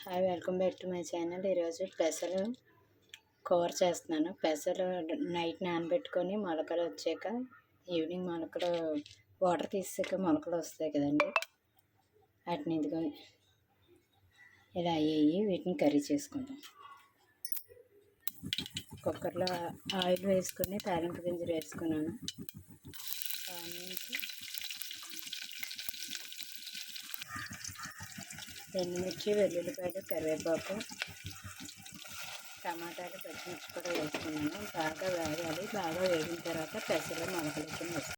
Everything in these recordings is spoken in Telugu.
Hi welcome back to my channel. ఈరోజు పెసలు కూర చేస్తున్నాను. పెసలు నైట్ నానబెట్టుకొని మొలకలు వచ్చాక ఈవినింగ్ మొలకలు వాటర్ తీసాక మొలకలు వస్తాయి కదండి. వాటిని ఇదిగో ఇలా అయ్యాయి వీటిని కర్రీ చేసుకుందాం కుక్కర్లో ఆయిల్ వేసుకొని తాలింపు గింజలు వేసుకున్నాను. ఆనియన్స్ ఎండుమిర్చి వెల్లుల్లిపాయలు కరివేపాకు టమాటాలు పచ్చిమిర్చి కూడా వేసుకున్నాను. బాగా వేగాలి. బాగా వేగిన తర్వాత పెసలు మొలకలకి వేస్తాను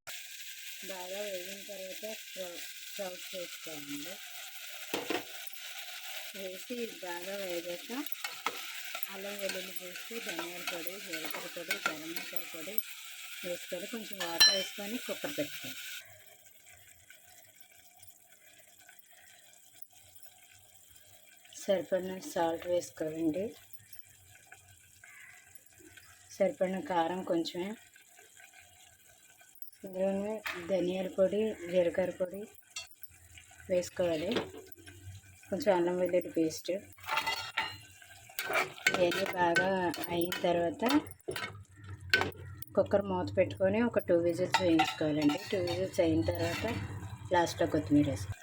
బాగా వేగిన తర్వాత స్ప్రౌట్ వేసుకోవాలండి వేసి బాగా వేగాక అల్లం వెల్లుల్లి పేస్ట్ ధనియాల పొడి జీలకర్ర పొడి గరం మసాలా పొడి వేసుకొని కొంచెం వాటర్ వేసుకొని కుక్కర్ పెట్టుకోండి సరిపడిన సాల్ట్ వేసుకోవాలండి. సరిపడిన కారం కొంచెమే. ఇందులోనే ధనియాల పొడి జీలకర్ర పొడి వేసుకోవాలి. కొంచెం అల్లం వెల్లుల్లి పేస్ట్. ఇవన్నీ బాగా అయిన తర్వాత కుక్కర్ మూత పెట్టుకొని ఒక టూ విజిల్స్ వేయించుకోవాలండి. టూ విజిల్స్ అయిన తర్వాత లాస్ట్లో కొత్తిమీర వేసుకోవాలి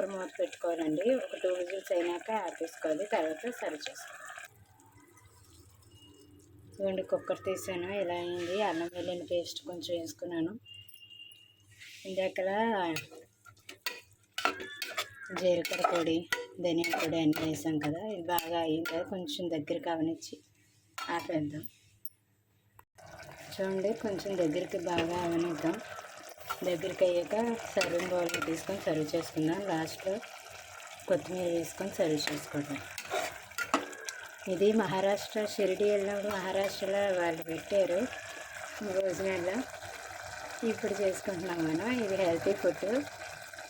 కుక్కర్ మూత పెట్టుకోవాలండి ఒక టూ విజిల్స్ అయినాక ఆపేసుకోవాలి తర్వాత సర్వ్ చేసుకోవాలి. ఇవ్వండి కుక్కర్ తీసాను. ఇలా అయింది. అన్నం వెల్లుల్లి పేస్ట్ కొంచెం వేసుకున్నాను. ఇందాకలా జీలకర్ర పొడి ధనియాల పొడి అన్నీ వేసాం కదా. ఇది బాగా అయింది? కదా కొంచెం దగ్గరికి అవనిచ్చి ఆపేద్దాం. చూడండి కొంచెం దగ్గరికి బాగా అవనిద్దాం. దగ్గరికి అయ్యాక సర్వింగ్ బౌల్లో తీసుకొని సర్వ్ చేసుకుందాం. లాస్ట్లో కొత్తిమీర వేసుకొని సర్వ్ చేసుకోవడం ఇది మహారాష్ట్ర షిరిడి వెళ్ళినప్పుడు మహారాష్ట్రలో వాళ్ళు పెట్టారు. భోజనాల్లో ఇప్పుడు చేసుకుంటున్నాం మనం. ఇది హెల్తీ ఫుడ్.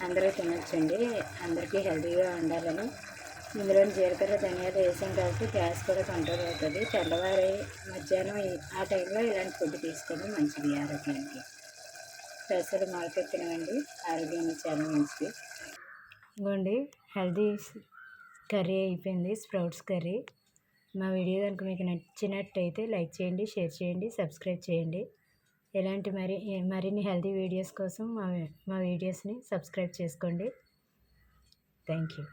అందరూ తినొచ్చండి. అందరికీ హెల్తీగా ఉండాలని. ఇందులో జీలకర్ర ధనియాలు వేసాం కాబట్టి గ్యాస్ కూడా కంట్రోల్ అవుతుంది. తెల్లవారి మధ్యాహ్నం ఆ టైంలో ఇలాంటి ఫుడ్ తీసుకోవడం మంచిది ఆరోగ్యానికి. పెసలు మొలకెత్తినవండి ఆరోగ్యం చాలా మంచిది. ఇవ్వండి హెల్దీ కర్రీ అయిపోయింది స్ప్రౌట్స్ కర్రీ. మా వీడియో కనుక మీకు నచ్చినట్టయితే లైక్ చేయండి షేర్ చేయండి సబ్స్క్రైబ్ చేయండి. ఇలాంటి మరి మరిన్ని హెల్దీ వీడియోస్ కోసం మా మా వీడియోస్ని సబ్స్క్రైబ్ చేసుకోండి. Thank you.